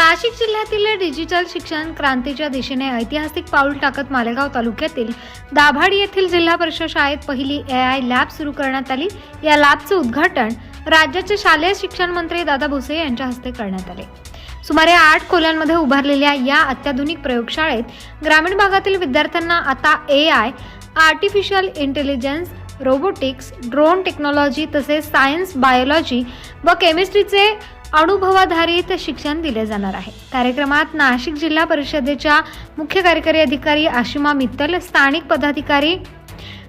नाशिक जिल्ह्यातील डिजिटल शिक्षण क्रांतीच्या दिशेने ऐतिहासिक पाऊल टाकत मालेगाव तालुक्यातील दाभाडी येथील जिल्हा परिषद शाळेत पहिली ए आय लॅब सुरू करण्यात आली. या लॅबचे उद्घाटन राज्याचे शालेय शिक्षण मंत्री दादा भुसे यांच्या हस्ते करण्यात आले. सुमारे आठ खोल्यांमध्ये उभारलेल्या या अत्याधुनिक प्रयोगशाळेत ग्रामीण भागातील विद्यार्थ्यांना आता A I artificial intelligence robotics drone technology तसेच सायन्स बायोलॉजी व केमिस्ट्रीचे अनुभवाधारित शिक्षण दिले जाणार आहे. कार्यक्रमात नाशिक जिल्हा परिषदेच्या मुख्य कार्यकारी अधिकारी आशिमा मित्तल स्थानिक पदाधिकारी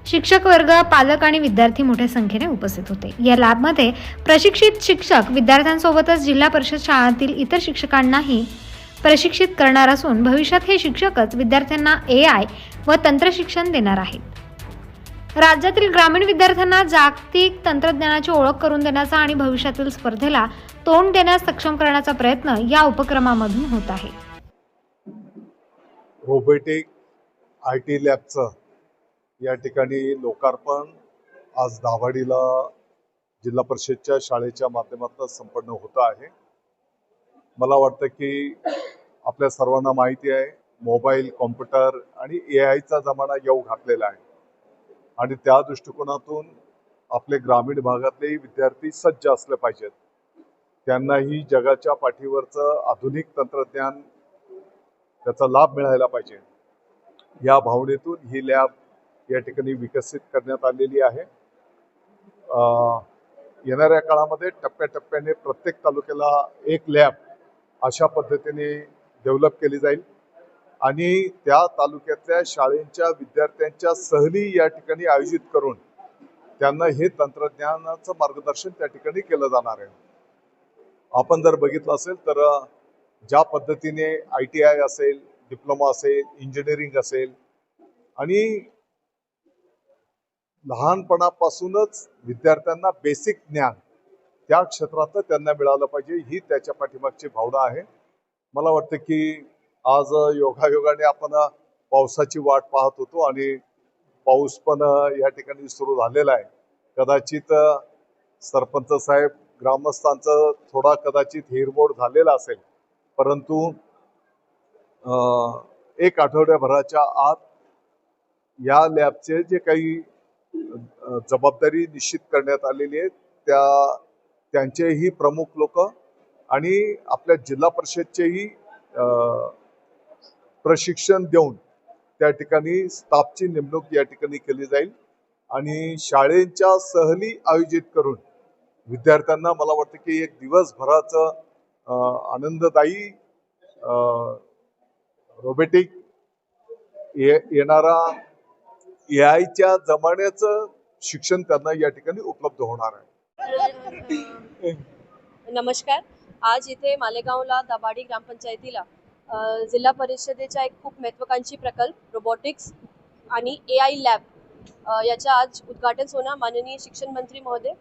शिक्षक वर्ग पालक आणि विद्यार्थी मोठ्या संख्येने उपस्थित होते. या लॅबमध्ये प्रशिक्षित शिक्षक विद्यार्थ्यांसोबतच जिल्हा परिषद शाळांतील इतर शिक्षकांनाही प्रशिक्षित करणार असून भविष्यात हे शिक्षकच विद्यार्थ्यांना ए आय व तंत्रशिक्षण देणार आहेत. राज्यातील ग्रामीण विद्यार्थ्यांना जागतिक तंत्रज्ञानाची ओळख करून देण्याचा आणि भविष्यातील स्पर्धेला तोंड देण्यास सक्षम करण्याचा प्रयत्न या उपक्रमामधून होत आहे. रोबोटिक आय टी लॅबचं या ठिकाणी लोकार्पण आज दाभाडीला जिल्हा परिषदच्या शाळेच्या माध्यमातून संपन्न होत आहे. मला वाटतं की आपल्या सर्वांना माहिती आहे मोबाईल कॉम्प्युटर आणि ए आयचा जमाना येऊ घातलेला आहे. आणि त्या दृष्टिकोनातून आपले ग्रामीण भागातलेही विद्यार्थी सज्ज असले पाहिजेत. त्यांनाही जगाच्या पाठीवरचं आधुनिक तंत्रज्ञान त्याचा लाभ मिळायला पाहिजे. या भावनेतून ही लॅब या ठिकाणी विकसित करण्यात आलेली आहे. येणाऱ्या काळामध्ये टप्प्याटप्प्याने प्रत्येक तालुक्याला एक लॅब अशा पद्धतीने डेव्हलप केली जाईल. आणि त्या तालुक्यातल्या शाळेंच्या विद्यार्थ्यांच्या सहली या ठिकाणी आयोजित करून त्यांना हे तंत्रज्ञानाचं मार्गदर्शन त्या ठिकाणी केलं जाणार आहे. आपण जर बघितलं असेल तर ज्या पद्धतीने आय टी आय असेल डिप्लोमा असेल इंजिनिअरिंग असेल आणि लहानपणापासूनच विद्यार्थ्यांना बेसिक ज्ञान त्या क्षेत्रात त्यांना मिळालं पाहिजे ही त्याच्या पाठीमागची भावना आहे. मला वाटतं की आज योगायोगाने आपण पावसाची वाट पाहत होतो आणि पाऊस पण या ठिकाणी सुरू झालेला आहे. कदाचित सरपंच साहेब ग्रामस्थांचं थोडा कदाचित हिरमोड झालेला असेल. परंतु एक आठवड्याभराच्या आत या लॅबचे जे काही जबाबदारी निश्चित करण्यात आलेली आहे त्या त्यांचेही प्रमुख लोक आणि आपल्या जिल्हा परिषदचेही प्रशिक्षण देऊन त्या ठिकाणी स्टाफची नेमणूक या ठिकाणी केली जाईल. आणि शाळेच्या सहली आयोजित करून विद्यार्थ्यांना मला वाटतं की एक दिवसभराचं अं, आनंददायी रोबोटिक येणारा ए आयच्या जमान्याचं शिक्षण त्यांना या ठिकाणी उपलब्ध होणार आहे. नमस्कार. आज इथे मालेगावला दाभाडी ग्रामपंचायतीला जिल्हा परिषदेचा एक खूप महत्वाकांक्षी प्रकल्प रोबोटिक्स आणि ए आय लॅब याच्या आज उद्घाटन होणार माननीय शिक्षण मंत्री महोदय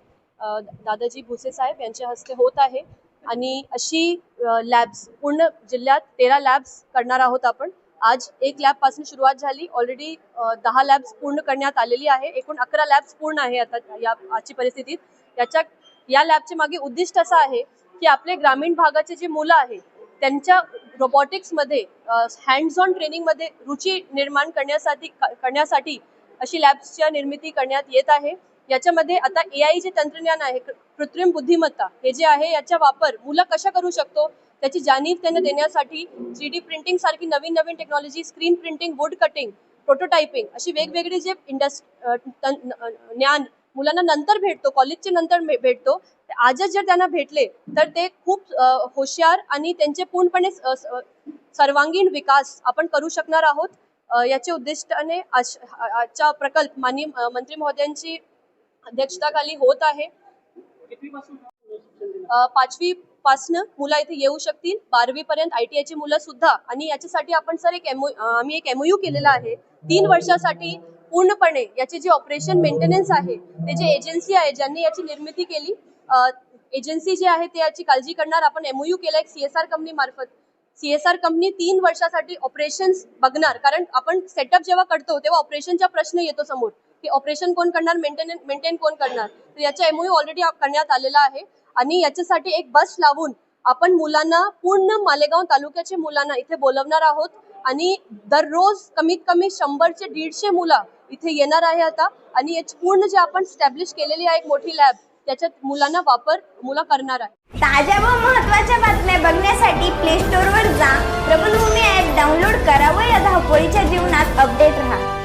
दादाजी भुसे साहेब यांच्या हस्ते होत आहे. आणि अशी लॅब्स पूर्ण जिल्ह्यात तेरा लॅब्स करणार आहोत आपण. आज एक लॅबपासून सुरुवात झाली. ऑलरेडी दहा लॅब्स पूर्ण करण्यात आलेली आहे. एकूण अकरा लॅब्स पूर्ण आहे आता या आजची परिस्थितीत. याच्या या लॅबचे मागे उद्दिष्ट असं आहे की आपले ग्रामीण भागाचे जे मुलं आहेत त्यांच्या रोबोटिक्समध्ये हँड्स ऑन ट्रेनिंगमध्ये रुची निर्माण करण्यासाठी करण्यासाठी अशी लॅब्सच्या निर्मिती करण्यात येत आहे. याच्यामध्ये आता ए आय जे तंत्रज्ञान आहे कृत्रिम बुद्धिमत्ता हे जे आहे याचा वापर मुलं कशा करू शकतो? त्याची जाणीव त्यांना देण्यासाठी थ्री डी प्रिंटिंग सारखी नवीन नवीन technology screen printing wood cutting prototyping अशी वेगवेगळी जे इंडस्ट ज्ञान मुलांना नंतर भेटतो कॉलेजच्या नंतर भेटतो आजच जर त्यांना भेटले तर ते खूप होशियार आणि त्यांचे पूर्णपणे सर्वांगीण विकास आपण करू शकणार आहोत. याचे उद्दिष्टाने आज- आजचा प्रकल्प माननीय मंत्री महोदयांची अध्यक्षताखाली होत आहे. पाचवी पासनं मुलं इथे येऊ शकतील. बारावी पर्यंत आय टी आयची मुलं सुद्धा. आणि याच्यासाठी आपण सर एक एमओ आम्ही एक एमओयू केलेला आहे. तीन वर्षासाठी पूर्णपणे याचे जे ऑपरेशन मेंटेनन्स आहे ते जे एजन्सी आहे ज्यांनी याची निर्मिती केली एजन्सी जे आहे ते याची काळजी करणार. आपण एमओयू केला एक सीएसआर कंपनी मार्फत. सीएसआर कंपनी तीन वर्षासाठी ऑपरेशन्स बघणार. कारण आपण सेटअप जेव्हा करतो तेव्हा ऑपरेशनचा प्रश्न येतो समोर. की ऑपरेशन कोण करणार मेंटेन मेंटेन कोण करणार? तर याचा एमओयू ऑलरेडी करण्यात आलेला आहे. आणि याच्यासाठी एक बस लावून आपण मुलांना पूर्ण मालेगाव तालुक्याचे मुलांना इथे बोलवणार आहोत. आणि दररोज कमीत कमी शंभरचे दीडशे मुलं इथे येणार आहे आता. आणि याची पूर्ण जे आपण स्टॅब्लिश केलेली आहे एक मोठी लॅब त्याच्यात मुलांना वापर मुलं करणार आहे. ताज्या व महत्त्वाच्या बातम्या बघण्यासाठी प्ले स्टोअरवर जा. प्रबलभूमी ॲप डाउनलोड करा व या धावपळीच्या जीवनात अपडेट राहा.